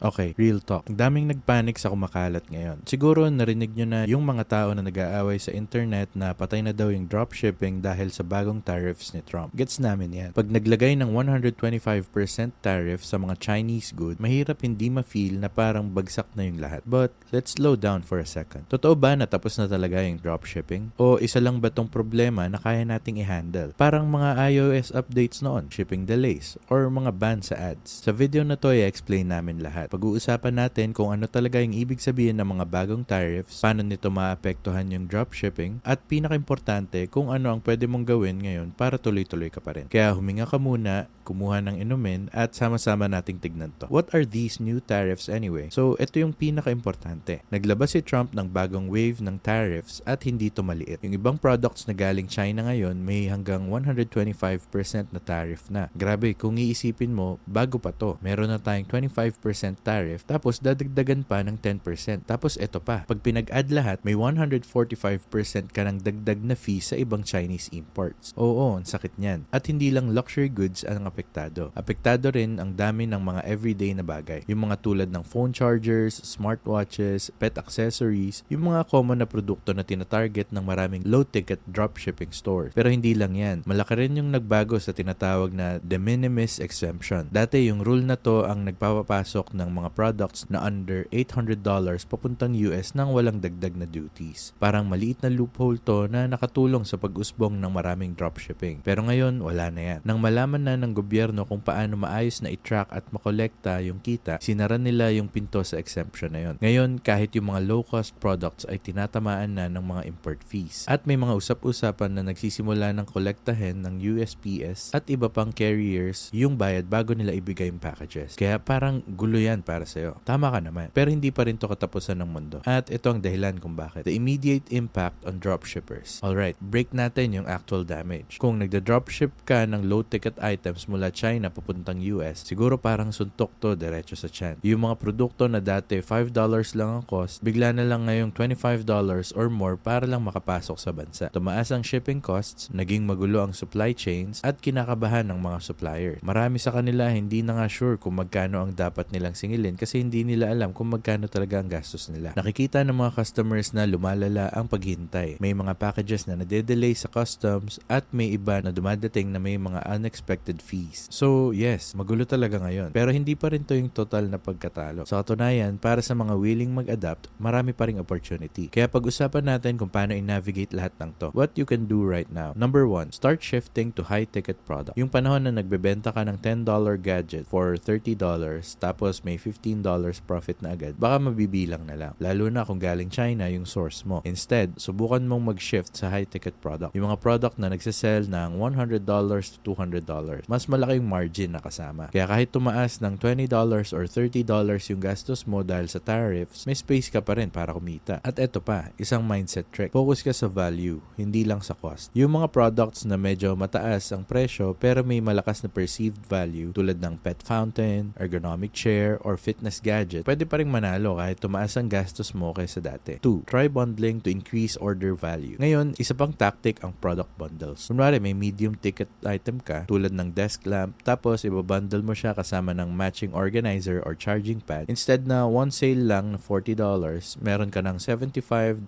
Okay, real talk. Daming nagpanik sa kumakalat ngayon. Siguro narinig nyo na yung mga tao na nag-aaway sa internet na patay na daw yung dropshipping dahil sa bagong tariffs ni Trump. Gets namin yan. Pag naglagay ng 125% tariff sa mga Chinese good, mahirap hindi ma-feel na parang bagsak na yung lahat. But let's slow down for a second. Totoo ba na tapos na talaga yung dropshipping? O isa lang ba tong problema na kaya nating i-handle? Parang mga iOS updates noon, shipping delays, or mga ban sa ads. Sa video na to, i-explain namin lahat. Pag-uusapan natin kung ano talaga yung ibig sabihin ng mga bagong tariffs, paano nito maapektuhan yung dropshipping, at pinaka-importante kung ano ang pwede mong gawin ngayon para tuloy-tuloy ka pa rin. Kaya huminga ka muna, kumuha ng inumin, at sama-sama nating tignan to. What are these new tariffs anyway? So, ito yung pinaka-importante. Naglabas si Trump ng bagong wave ng tariffs at hindi to maliit. Yung ibang products na galing China ngayon may hanggang 125% na tariff na. Grabe, kung iisipin mo, bago pa to. Meron na tayong 25% tariff, tapos dadagdagan pa ng 10%. Tapos eto pa, pag pinag-add lahat, may 145% ka ng dagdag na fee sa ibang Chinese imports. Oo, ang sakit niyan. At hindi lang luxury goods ang apektado. Apektado rin ang dami ng mga everyday na bagay. Yung mga tulad ng phone chargers, smartwatches, pet accessories, yung mga common na produkto na tinatarget ng maraming low-ticket dropshipping stores. Pero hindi lang yan. Malaki rin yung nagbago sa tinatawag na de minimis exemption. Dati yung rule na to ang nagpapapasok ng mga products na under $800 papuntang US nang walang dagdag na duties. Parang maliit na loophole to na nakatulong sa pag-usbong ng maraming dropshipping. Pero ngayon, wala na yan. Nang malaman na ng gobyerno kung paano maayos na i-track at makolekta yung kita, sinara nila yung pinto sa exemption na yon. Ngayon, kahit yung mga low-cost products ay tinatamaan na ng mga import fees. At may mga usap-usapan na nagsisimula ng kolektahin ng USPS at iba pang carriers yung bayad bago nila ibigay yung packages. Kaya parang gulo yan para sa'yo. Tama ka naman. Pero hindi pa rin to katapusan ng mundo. At ito ang dahilan kung bakit. The immediate impact on dropshippers. Alright, break natin yung actual damage. Kung nagda-dropship ka ng low-ticket items mula China papuntang US, siguro parang suntok to diretso sa chan. Yung mga produkto na dati $5 lang ang cost, bigla na lang ngayong $25 or more para lang makapasok sa bansa. Tumaas ang shipping costs, naging magulo ang supply chains, at kinakabahan ng mga supplier. Marami sa kanila hindi na nga sure kung magkano ang dapat nilang singilin kasi hindi nila alam kung magkano talaga ang gastos nila. Nakikita ng mga customers na lumalala ang paghintay. May mga packages na nade-delay sa customs at may iba na dumadating na may mga unexpected fees. So yes, magulo talaga ngayon. Pero hindi pa rin to yung total na pagkatalo. Sa katunayan, para sa mga willing mag-adapt, marami pa ring opportunity. Kaya pag-usapan natin kung paano i-navigate lahat ng to. What you can do right now. Number one, start shifting to high-ticket product. Yung panahon na nagbebenta ka ng $10 gadget for $30 tapos may $15 profit na agad, baka mabibilang na lang. Lalo na kung galing China yung source mo. Instead, subukan mong mag-shift sa high-ticket product. Yung mga product na nagsasell ng $100 to $200, mas malaking margin na kasama. Kaya kahit tumaas ng $20 or $30 yung gastos mo dahil sa tariffs, may space ka pa rin para kumita. At eto pa, isang mindset trick. Focus ka sa value, hindi lang sa cost. Yung mga products na medyo mataas ang presyo pero may malakas na perceived value tulad ng pet fountain, ergonomic chair, or fitness gadget, pwede pa rin manalo kahit tumaas ang gastos mo kaysa dati. 2. Try bundling to increase order value. Ngayon, isa pang tactic ang product bundles. Kunwari, may medium ticket item ka tulad ng desk lamp, tapos ibabundle mo siya kasama ng matching organizer or charging pad. Instead na one sale lang na $40, meron ka ng $75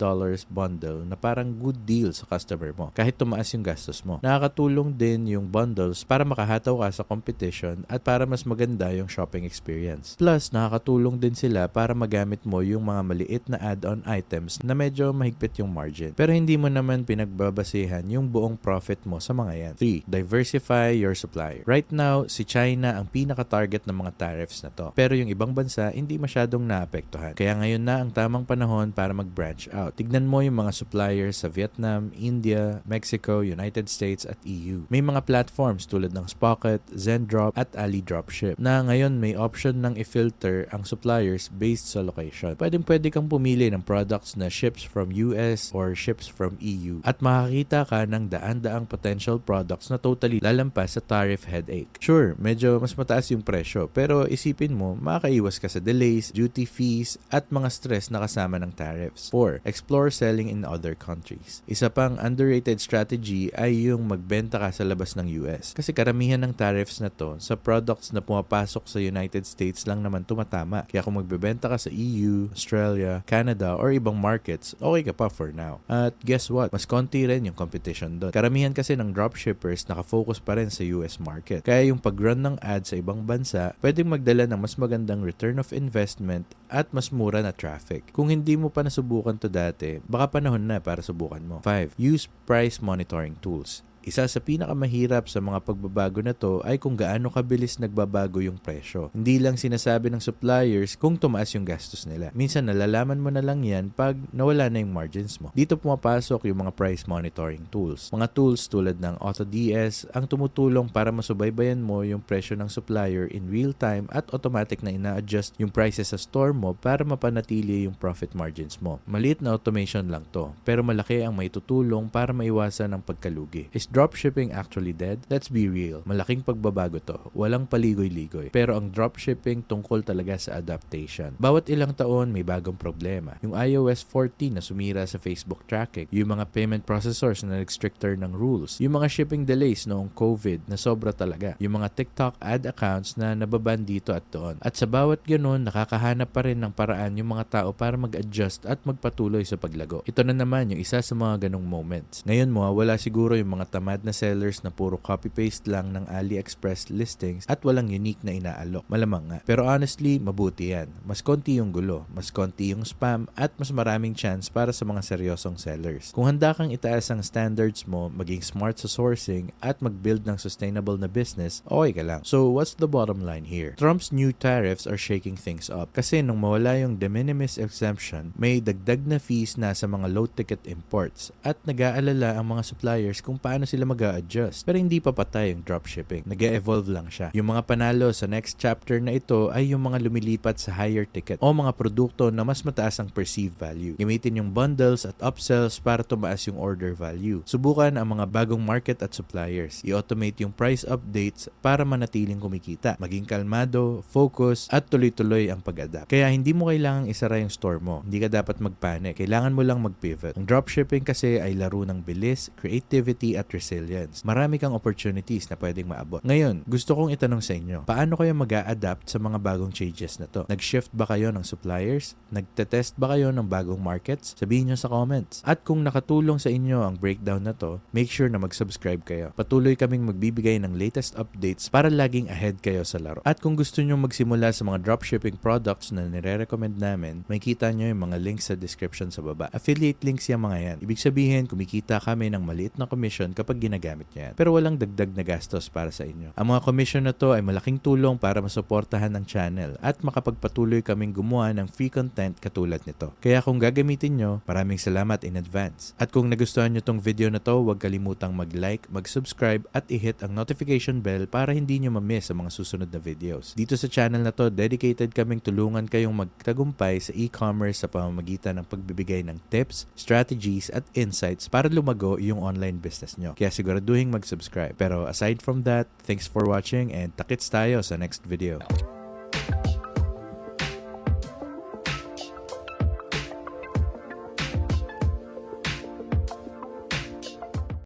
bundle na parang good deal sa customer mo kahit tumaas yung gastos mo. Nakakatulong din yung bundles para makahataw ka sa competition at para mas maganda yung shopping experience. Plus, nakakatulong din sila para magamit mo yung mga maliit na add-on items na medyo mahigpit yung margin. Pero hindi mo naman pinagbabasihan yung buong profit mo sa mga yan. 3. Diversify your supplier. Right now, si China ang pinaka-target ng mga tariffs na to. Pero yung ibang bansa, hindi masyadong naapektuhan. Kaya ngayon na ang tamang panahon para mag-branch out. Tignan mo yung mga suppliers sa Vietnam, India, Mexico, United States at EU. May mga platforms tulad ng Spocket, Zendrop at AliDropship na ngayon may option ng i-filter ang suppliers based sa location. Pwedeng pwede kang pumili ng products na ships from US or ships from EU at makakita ka ng daan-daang potential products na totally lalampas sa tariff headache. Sure, medyo mas mataas yung presyo pero isipin mo makakaiwas ka sa delays, duty fees at mga stress na kasama ng tariffs. 4. Explore selling in other countries. Isa pang underrated strategy ay yung magbenta ka sa labas ng US. Kasi karamihan ng tariffs na to sa products na pumapasok sa United States lang lang naman tumatama. Kaya kung magbebenta ka sa EU, Australia, Canada, or ibang markets, okay ka pa for now. At guess what? Mas konti rin yung competition doon. Karamihan kasi ng dropshippers nakafocus pa rin sa US market. Kaya yung pag-run ng ad sa ibang bansa, pwedeng magdala ng mas magandang return of investment at mas mura na traffic. Kung hindi mo pa nasubukan to dati, baka panahon na para subukan mo. 5. Use price monitoring tools. Isa sa pinakamahirap sa mga pagbabago na to ay kung gaano kabilis nagbabago yung presyo. Hindi lang sinasabi ng suppliers kung tumaas yung gastos nila. Minsan nalalaman mo na lang yan pag nawala na yung margins mo. Dito pumapasok yung mga price monitoring tools. Mga tools tulad ng AutoDS ang tumutulong para masubaybayan mo yung presyo ng supplier in real time at automatic na ina-adjust yung prices sa store mo para mapanatili yung profit margins mo. Maliit na automation lang to, pero malaki ang maitutulong para maiwasan ang pagkalugi. Dropshipping actually dead? Let's be real. Malaking pagbabago to. Walang paligoy-ligoy. Pero ang dropshipping tungkol talaga sa adaptation. Bawat ilang taon may bagong problema. Yung iOS 14 na sumira sa Facebook tracking, yung mga payment processors na nag-stricter ng rules, yung mga shipping delays noong COVID na sobra talaga, yung mga TikTok ad accounts na nababan dito at doon. At sa bawat ganun, nakakahanap pa rin ng paraan yung mga tao para mag-adjust at magpatuloy sa paglago. Ito na naman yung isa sa mga ganong moments. Ngayon mawawala siguro yung mga tamad na sellers na puro copy-paste lang ng AliExpress listings at walang unique na inaalok. Malamang nga. Pero honestly, mabuti yan. Mas konti yung gulo, mas konti yung spam, at mas maraming chance para sa mga seryosong sellers. Kung handa kang itaas ang standards mo, maging smart sa sourcing, at mag-build ng sustainable na business, okay ka lang. So, what's the bottom line here? Trump's new tariffs are shaking things up. Kasi nung mawala yung de minimis exemption, may dagdag na fees na sa mga low-ticket imports at nag-aalala ang mga suppliers kung paano sila mag adjust Pero hindi pa patay yung dropshipping. nag evolve lang siya. Yung mga panalo sa next chapter na ito ay yung mga lumilipat sa higher ticket o mga produkto na mas mataas ang perceived value. Gamitin yung bundles at upsells para tumaas yung order value. Subukan ang mga bagong market at suppliers. I-automate yung price updates para manatiling kumikita. Maging kalmado, focus, at tuloy-tuloy ang pag-adapt. Kaya hindi mo kailangang isara yung store mo. Hindi ka dapat magpanic. Kailangan mo lang mag-pivot. Ang dropshipping kasi ay laro ng bilis, creativity, at resilience. Marami kang opportunities na pwedeng maabot. Ngayon, gusto kong itanong sa inyo, paano kayo mag adapt sa mga bagong changes na to? Nag-shift ba kayo ng suppliers? Nagte-test ba kayo ng bagong markets? Sabihin nyo sa comments. At kung nakatulong sa inyo ang breakdown na to, make sure na mag-subscribe kayo. Patuloy kaming magbibigay ng latest updates para laging ahead kayo sa laro. At kung gusto nyo magsimula sa mga dropshipping products na nire-recommend namin, may kita nyo yung mga links sa description sa baba. Affiliate links yung mga yan. Ibig sabihin, kumikita kami ng maliit na commission kapag ginagamit nyo yan. Pero walang dagdag na gastos para sa inyo. Ang mga commission na to ay malaking tulong para masuportahan ng channel at makapagpatuloy kaming gumawa ng free content katulad nito. Kaya kung gagamitin nyo, maraming salamat in advance. At kung nagustuhan nyo tong video na to, huwag kalimutang mag-like, mag-subscribe at i-hit ang notification bell para hindi nyo ma-miss ang mga susunod na videos. Dito sa channel na to, dedicated kaming tulungan kayong magtagumpay sa e-commerce sa pamamagitan ng pagbibigay ng tips, strategies at insights para lumago yung online business nyo. Kaya siguraduhin mag-subscribe. Pero aside from that, thanks for watching and takits tayo sa next video.